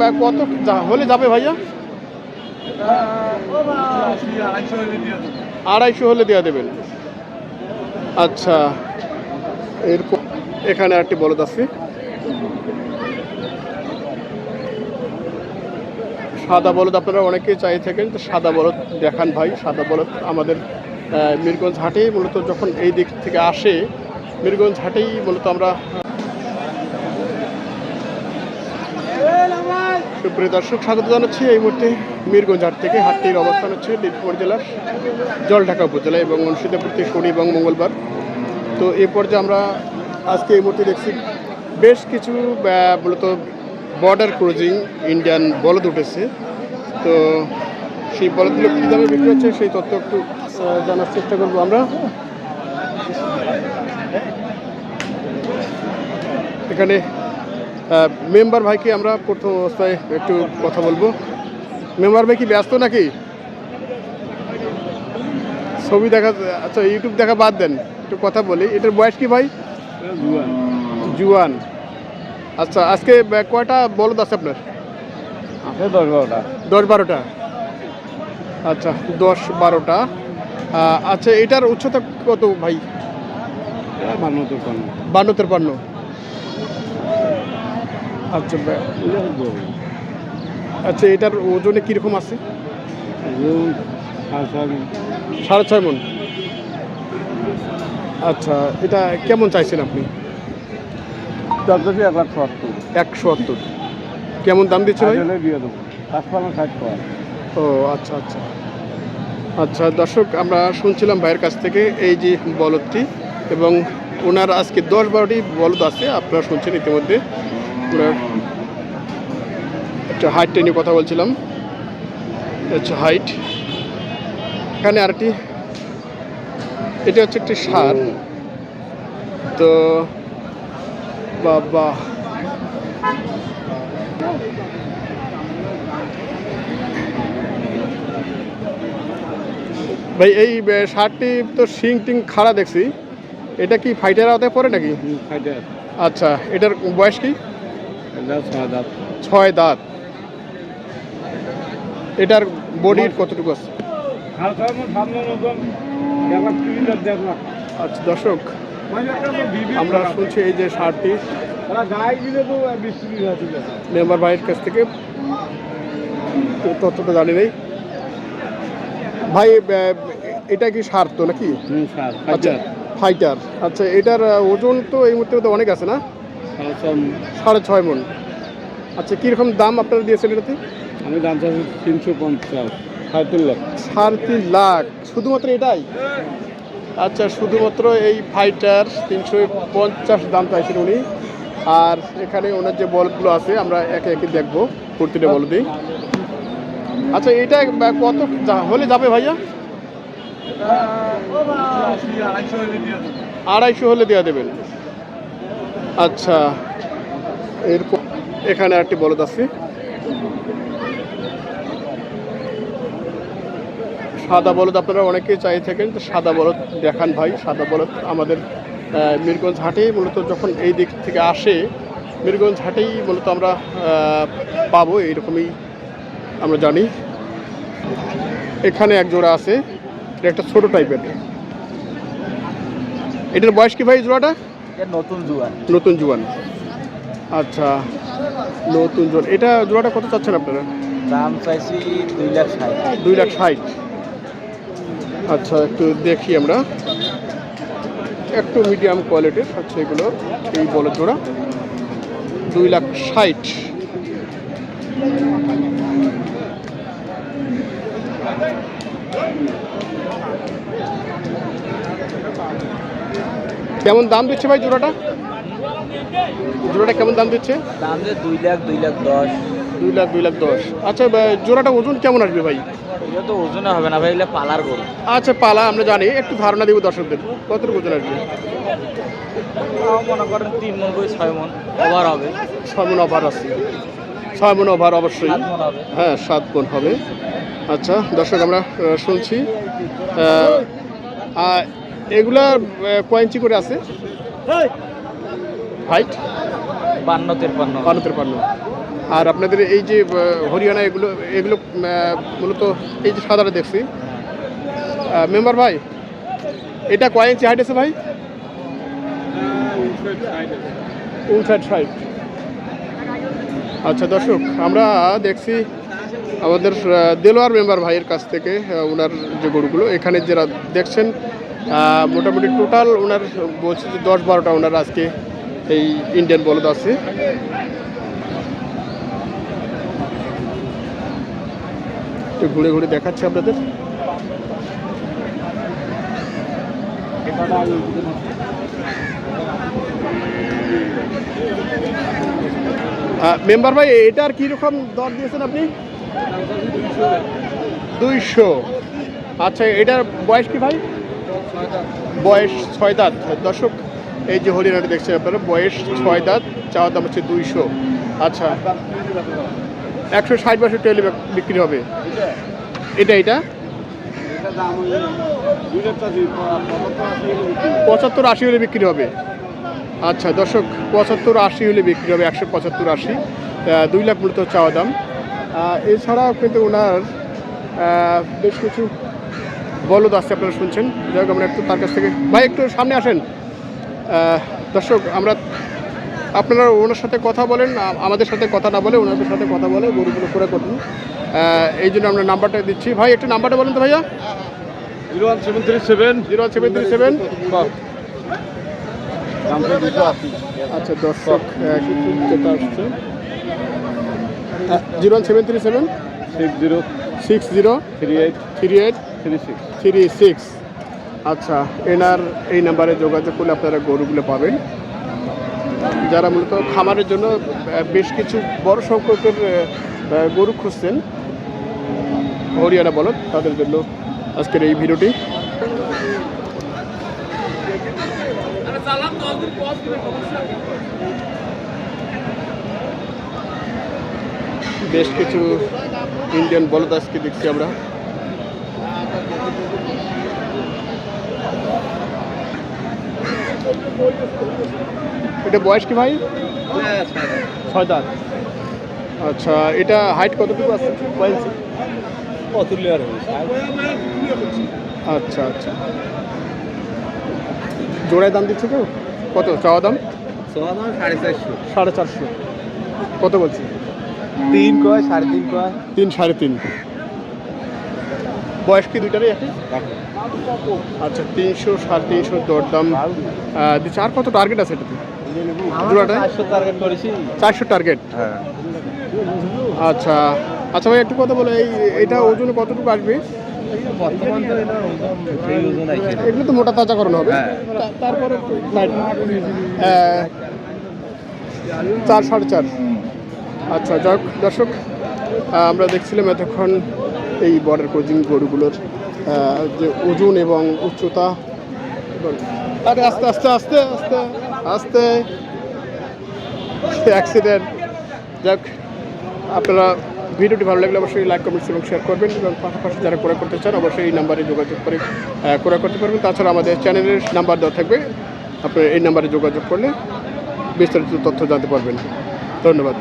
কত হলে যাবে ভাইয়া? আড়াইশো হলে দেওয়া দেবেন। আচ্ছা এরপর এখানে একটি বলদ আছে। সাদা বলদ আপনারা অনেকেই চাই থাকেন, তো সাদা বলদ দেখান ভাই, সাদা বলদ আমাদের মিরগঞ্জ হাটেই মূলত যখন এই দিক থেকে আসে, মিরগঞ্জ হাটেই মূলত আমরা সুপ্রিয় দর্শক, স্বাগত জানাচ্ছি এই মুহূর্তে মিরগঞ্জ হাট থেকে। হাটটির অবস্থান হচ্ছে দিনাজপুর জেলার জলঢাকা উপজেলা এবং অনুষ্ঠিত প্রতি শনি এবং মঙ্গলবার। তো এই পর্যায়ে আমরা আজকে এই মুহূর্তে দেখছি বেশ কিছু মূলত বর্ডার ক্রুজিং ইন্ডিয়ান বলদ উঠেছে। তো সেই বলদগুলো কী দামে বিক্রি হচ্ছে সেই তথ্য একটু জানার চেষ্টা করব আমরা। এখানে মেম্বার ভাইকে আমরা প্রথম অবস্থায় একটু কথা বলব। মেম্বার ভাই কি ব্যস্ত নাকি? ছবি দেখা আচ্ছা ইউটিউব দেখা বাদ দেন একটু কথা বলি। এটার বয়স কি ভাই? জুয়ান। আচ্ছা আজকে কয়টা বলদ আছে আপনার? আছে দশ বারোটা। দশ বারোটা। আচ্ছা দশ বারোটা। আচ্ছা এটার উচ্চতা কত ভাই? তো বান্ন তেপান্ন আচ্ছা আচ্ছা এটার ওজনে কীরকম আছে? সাড়ে ছয় মন। আচ্ছা এটা কেমন চাইছেন আপনি? একশো সত্তর কেমন দাম দিচ্ছে ও আচ্ছা আচ্ছা। আচ্ছা দর্শক, আমরা শুনছিলাম ভাইয়ের কাছ থেকে এই যে বলদটি এবং ওনার আজকে দশ বারোটি বলদ আছে, আপনারা শুনছেন ইতিমধ্যে। ওনার একটা হাইটটা নিয়ে কথা বলছিলাম। আচ্ছা হাইট এখানে আরেকটি এটা হচ্ছে একটি সার। তো বাবা। ভাই এই শার্টটি তো শিং টিং খাড়া দেখছি। এটা কি ফাইটার আওতায় পড়ে নাকি? আচ্ছা এটার বয়স কি? ছয় দাঁত ছয় দাঁত। এটার বডির কতটুকু আছে? আচ্ছা দর্শক আমরা শুনছি এই যে হাজার মেম্বার ভাইয়ের কাছ থেকে। তো তথ্যটা জানি নেই। ভাই এটা কি সার তো নাকি? আচ্ছা ফাইটার আচ্ছা এটার ওজন তো এই মুহূর্তে অনেক আছে না? সাড়ে ছয় মন। আচ্ছা কীরকম দাম আপনারা দিয়েছেন এটাতে? আমি দাম চাচ্ছি তিনশো পঞ্চাশ সাড়ে তিন লাখ। সাড়ে তিন লাখ। শুধুমাত্র এটাই? আচ্ছা শুধুমাত্র এই ফাইটার তিনশো পঞ্চাশ দাম চাইছেন উনি। আর এখানে ওনার যে বলগুলো আছে আমরা একে একে দেখব। কুর্তিটা বল দিই। আচ্ছা এটা কত হলে যাবে ভাইয়া? আড়াইশো হলে দেওয়া দেবেন আচ্ছা এরপর এখানে একটি বলদ আছে। সাদা বলদ আপনারা অনেকেই চাই থাকেন, তো সাদা বলদ দেখান ভাই, সাদা বলদ আমাদের মিরগঞ্জ হাটেই মূলত যখন এই দিক থেকে আসে, মিরগঞ্জ হাটেই মূলত আমরা পাবো, এইরকমই আমরা জানি। এখানে এক জোড়া আছে, এটা একটা ছোটো টাইপের এটার বয়স কি ভাই জোড়াটা? নতুন জুয়া নতুন জোয়ান। আচ্ছা নতুন জোয়ান। এটা জোড়াটা কত চাচ্ছেন আপনারা? দাম চাইছি দুই লাখ ষাট। দুই লাখ ষাট। আচ্ছা একটু দেখি আমরা। একটু মিডিয়াম কোয়ালিটির হচ্ছে এগুলো এই বলো জোড়া। দুই লাখ ষাট। কেমন দাম দিচ্ছে ভাই জোড়াটা? জোড়াটা কেমন দাম দিচ্ছে? দাম যে দুই লাখ দুই লাখ দশ। দুই লাখ দুই লাখ দশ। আচ্ছা জোড়াটা ওজন কেমন আসবে ভাই? এটা তো ওজনে হবে না ভাই এগুলো পালার গরু। আচ্ছা পালা আমরা জানি। একটু ধারণা দিব দর্শকদের। কতটুকু ওজন আসবে? মনে করেন তিন মন করে ছয় মন ওভার হবে। ছয় মন ওভার আছে। ছয় মন ওভার অবশ্যই। হ্যাঁ সাত মন হবে। আচ্ছা দর্শক আমরা শুনছি। এগুলা আহ, কয় ইঞ্চি করে আছে? হাইট বান্ন তেরপান্ন। বান্ন তেরপান্ন। আর আপনাদের এই যে হরিয়ানা এগুলো এগুলো মূলত এই যে সাদাটা দেখছি। মেম্বার ভাই এটা কয় ইঞ্চি হাইট আছে ভাই? উনষাট ষাট আচ্ছা দর্শক আমরা দেখছি আমাদের দেলোয়ার মেম্বার ভাইয়ের কাছ থেকে ওনার যে গরুগুলো এখানে যারা দেখছেন মোটামুটি টোটাল ওনার বলছে যে দশ বারোটা ওনার আজকে এই ইন্ডিয়ান বলদ আছে। একটু ঘুরে ঘুরে দেখাচ্ছি আপনাদের। মেম্বার ভাই, এটার কীরকম দর দিয়েছেন আপনি? দুইশো। আচ্ছা এটার বয়স কি ভাই? বয়স ছয় দাঁত। দর্শক, এই যে হরিণাটা দেখছেন আপনারা, বয়স ছয় দাঁত চাওয়ার দাম হচ্ছে দুইশো। আচ্ছা একশো ষাট বাষট্টি হলে বিক্রি হবে। এটা এটা? পঁচাত্তর আশি হলে বিক্রি হবে। আচ্ছা দর্শক, পঁচাত্তর আশি হলে বিক্রি হবে, একশো পঁচাত্তর আশি। দুই লাখ মূলত চাওয়া দাম। এছাড়াও কিন্তু ওনার বেশ কিছু বলদ আছে আপনারা শুনছেন? যাই হোক আমরা একটু তার কাছ থেকে ভাই একটু সামনে আসেন। দর্শক আমরা আপনারা ওনার সাথে কথা বলেন আমাদের সাথে কথা না বলে ওনাদের সাথে কথা বলে গরুগুলো করে করুন। এই জন্য আমরা নাম্বারটা দিচ্ছি। ভাই একটু নাম্বারটা বলেন তো ভাইয়া। Zero one seven three seven. Zero one seven three seven. আচ্ছা দর্শক যেটা আসছে। Zero seven three seven. Six zero. Six zero. Three eight. Three eight. Three six three six আচ্ছা এনার এই নাম্বারে যোগাযোগ করলে আপনারা গরুগুলো পাবেন। যারা মূলত খামারের জন্য বেশ কিছু বড় সংখ্যকের গরু খুঁজছেন হরিয়ানা বলদ তাদের জন্য আজকের এই ভিডিওটি। বেশ কিছু ইন্ডিয়ান বলদ আজকে দেখছি আমরা। এটা বয়স কি ভাই? ছয় দাঁত। আচ্ছা এটা হাইট কতটুকু আছে? অতুল্য আর আচ্ছা আচ্ছা। জোড়ায় দাম দিচ্ছে কেউ? কত? চাওয়া দাম সাড়ে চারশো। সাড়ে চারশো। কত বলছি? তিন কয় সাড়ে তিন কয়। তিন সাড়ে তিন। বয়স কি দুইটারই একই? আচ্ছা তিনশো সাড়ে তিনশো দরদাম দিচ্ছে। আর কত টার্গেট আছে এটাতে? চারশো টার্গেট হ্যাঁ। আচ্ছা আচ্ছা ভাই একটু কথা বলো এই এটা ওজনে কতটুকু আসবে? এগুলো তো মোটা তাজা করানো হবে। হ্যাঁ। তারপরে চার সাড়ে চার। আচ্ছা দর্শক আমরা দেখছিলাম এতক্ষণ এই বর্ডার কোচিং গরুগুলোর যে ওজন এবং উচ্চতা। আরে আস্তে আস্তে আস্তে আস্তে আস্তে। অ্যাক্সিডেন্ট যাক, আপনারা ভিডিওটি ভালো লাগলে অবশ্যই লাইক কমেন্টস এবং শেয়ার করবেন এবং পাশাপাশি যারা ক্রয় করতে চান অবশ্যই এই নাম্বারে যোগাযোগ করে ক্রয় করতে পারবেন। তাছাড়া আমাদের চ্যানেলের নাম্বার দেওয়া থাকবে। আপনারা এই নাম্বারে যোগাযোগ করলে বিস্তারিত তথ্য জানতে পারবেন। ধন্যবাদ।